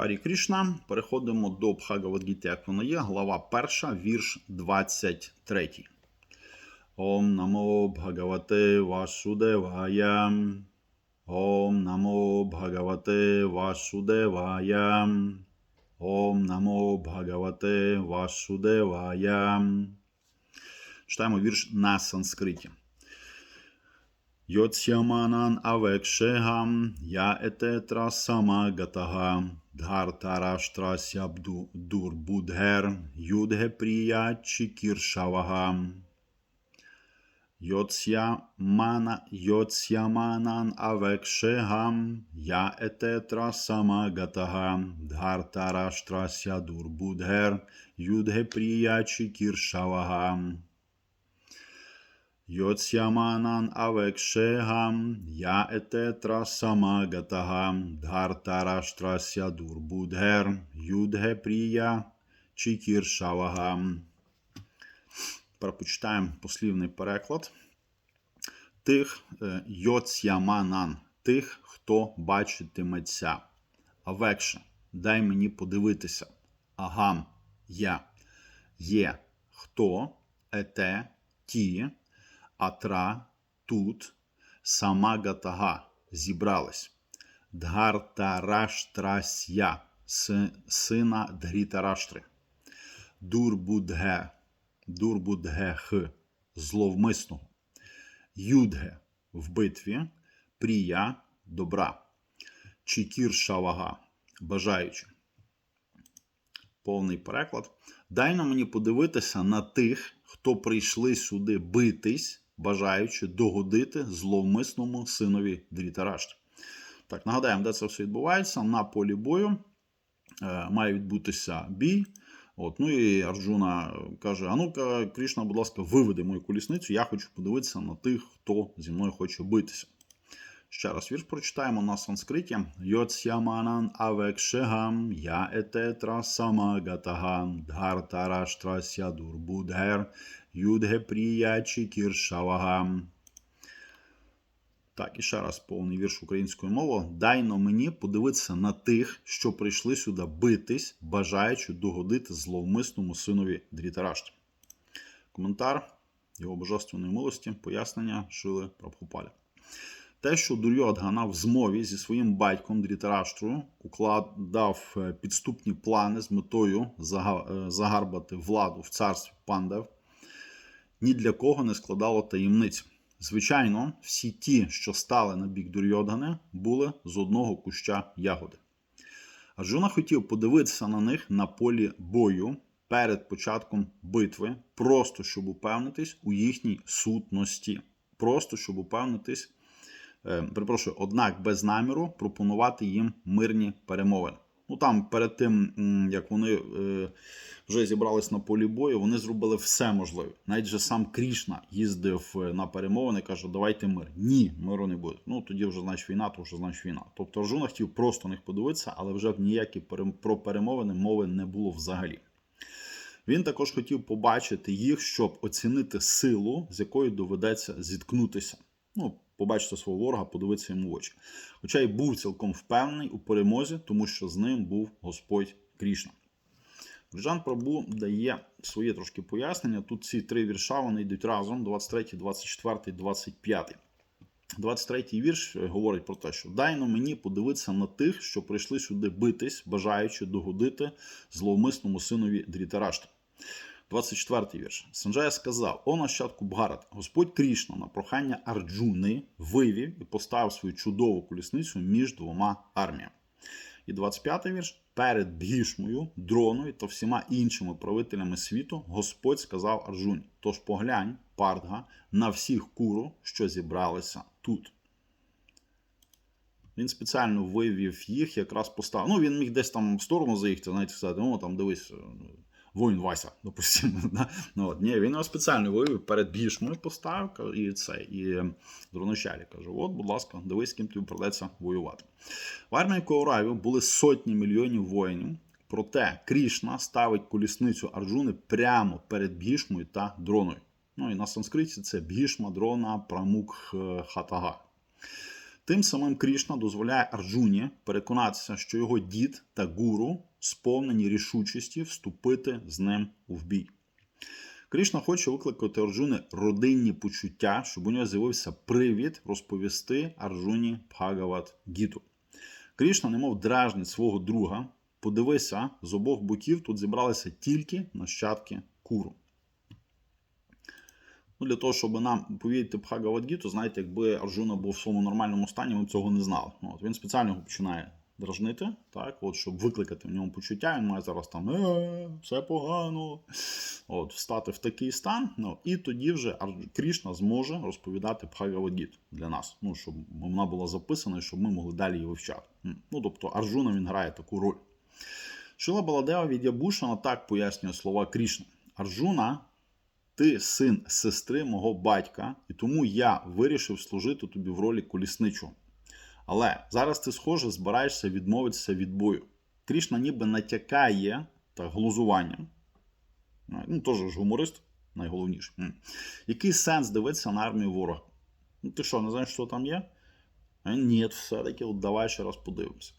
Харі Крішна. Переходимо до Бхагавадгіти, як воно є, глава 1, вірш 23. Ом намо Бхагавате Васудевая. Ом намо Бхагавате Васудевая. Ом намо Бхагавате Васудевая. Читаємо вірш на санскриті. Йоцяманан авекшегам я ететра самагатага дхартараштрасябду дурбудгер юдге прія чікіршавага. Йоцямана йоцяманан авекшегам я ететра самагатага дхартараштрася дурбудгер юдге прія чікіршавага. Йоцяманан авекшегам я ететра самагатага дхартараштрася дурбудгер юдге прія чікіршавага. Тепер почитаємо послівний переклад. Тих е, йоцяманан, тих, хто бачитиметься. Авекше, дай мені подивитися. Агам, я. Є хто, ете, ті, атра, тут, самагатага, зібрались. Дгартараштрасya, си- сина Дгрітараштри. Дурбудге, дурбудгех, зловмисного. Юдге в битві, прія добра. Чікір шавага, бажаючи. Повний переклад. Дай на мені подивитися на тих, хто прийшли сюди битись, бажаючи догодити зловмисному синові Дрітарашті. Так, нагадаємо, де це все відбувається. На полі бою е, має відбутися бій. От, ну і Арджуна каже: А ну-ка, Крішна, будь ласка, виведи мою колісницю. Я хочу подивитися на тих, хто зі мною хоче битися. Ще раз вірш прочитаємо на санскриті. Йоцяманан авекшегам я ететра самагатагам дхартараштрася дурбудгер юдге приячі кіршавагам. Так, і ще раз повний вірш українською мовою. Дайно мені подивитися на тих, що прийшли сюди битись, бажаючи догодити зловмисному синові Дрітарашті. Коментар його божественної милості, пояснення Шили Прабхупалі. Те, що Дурьодгана в змові зі своїм батьком Дрітараштрою укладав е, підступні плани з метою е, загарбати владу в царстві пандав, ні для кого не складало таємниць. Звичайно, всі ті, що стали на бік Дурьодгани, були з одного куща ягоди. Арджуна хотів подивитися на них на полі бою перед початком битви, просто щоб упевнитись у їхній сутності. Просто щоб упевнитись, перепрошую, однак без наміру пропонувати їм мирні перемовини. Ну там перед тим, як вони е, вже зібрались на полі бою, вони зробили все можливе. Навіть же сам Крішна їздив е, на перемовини, каже, давайте мир. Ні, миру не буде. Ну тоді вже значить війна, то вже значить війна. Тобто Арджуна хотів просто на них подивитися, але вже ніякі про перемовини мови не було взагалі. Він також хотів побачити їх, щоб оцінити силу, з якою доведеться зіткнутися. Ну, побачити свого ворога, подивитися йому в очі. Хоча й був цілком впевнений у перемозі, тому що з ним був Господь Крішна. Джан Прабу дає своє трошки пояснення. Тут ці три вірша вони йдуть разом: 23, 24, 25. 23-й вірш говорить про те, що дайно мені подивитися на тих, що прийшли сюди битись, бажаючи догодити зловмисному синові Дрітарашти. 24-й вірш. Санджая сказав: О нащадку Бгарат, Господь Крішна на прохання Арджуни вивів і поставив свою чудову колісницю між двома арміями. І 25-й вірш. Перед Бгішмою, дроною та всіма іншими правителями світу Господь сказав Арджуні: Тож поглянь, Пардга, на всіх куру, що зібралися тут. Він спеціально вивів їх, якраз поставив. Ну, він міг десь там в сторону заїхати, навіть сказати, ну там дивись, воїн Вася, допустимо. Да? Ну, от, ні, він його спеціально вивів перед Бішмою поставив і це, і дронощалі каже: от, будь ласка, дивись, з ким тобі придеться воювати. В армії Кауравів були сотні мільйонів воїнів. Проте Крішна ставить колісницю Арджуни прямо перед Бгішмою та дроною. Ну і на санскриті це Бгішма, дрона, прамук, е, хатага. Тим самим Крішна дозволяє Арджуні переконатися, що його дід та гуру сповнені рішучості вступити з ним в бій. Крішна хоче викликати Арджуни родинні почуття, щоб у нього з'явився привід розповісти Арджуні Бхагават Гіту. Крішна, немов дражнить свого друга, подивися, з обох боків тут зібралися тільки нащадки куру. Ну, для того, щоб нам повірити Бхагавадгіту, знаєте, якби Арджуна був в своєму нормальному стані, ми б цього не знали. Ну, От, він спеціально починає дражнити, так, от, щоб викликати в ньому почуття, він має зараз там е, все погано. От, встати в такий стан. Ну, і тоді вже Крішна зможе розповідати Бхагавадгіту для нас. Ну, щоб вона була записана, щоб ми могли далі її вивчати. Ну, тобто Арджуна він грає таку роль. Шила Баладева від Ябушина так пояснює слова Крішни. Арджуна ти син сестри мого батька, і тому я вирішив служити тобі в ролі колісничого. Але зараз ти, схоже, збираєшся відмовитися від бою. Крішна ніби натякає так, глузуванням. Ну, теж ж гуморист, найголовніше. Який сенс дивитися на армію ворога? Ну, ти що, не знаєш, що там є? Ні, все-таки от давай ще раз подивимося.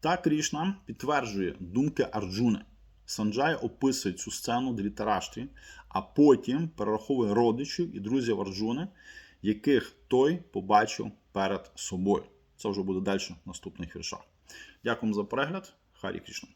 Та Крішна підтверджує думки Арджуни. Санджай описує цю сцену Дрітарашті, а потім перераховує родичів і друзів Арджуни, яких той побачив перед собою. Це вже буде далі в наступних віршах. Дякую за перегляд. Харі Крішна.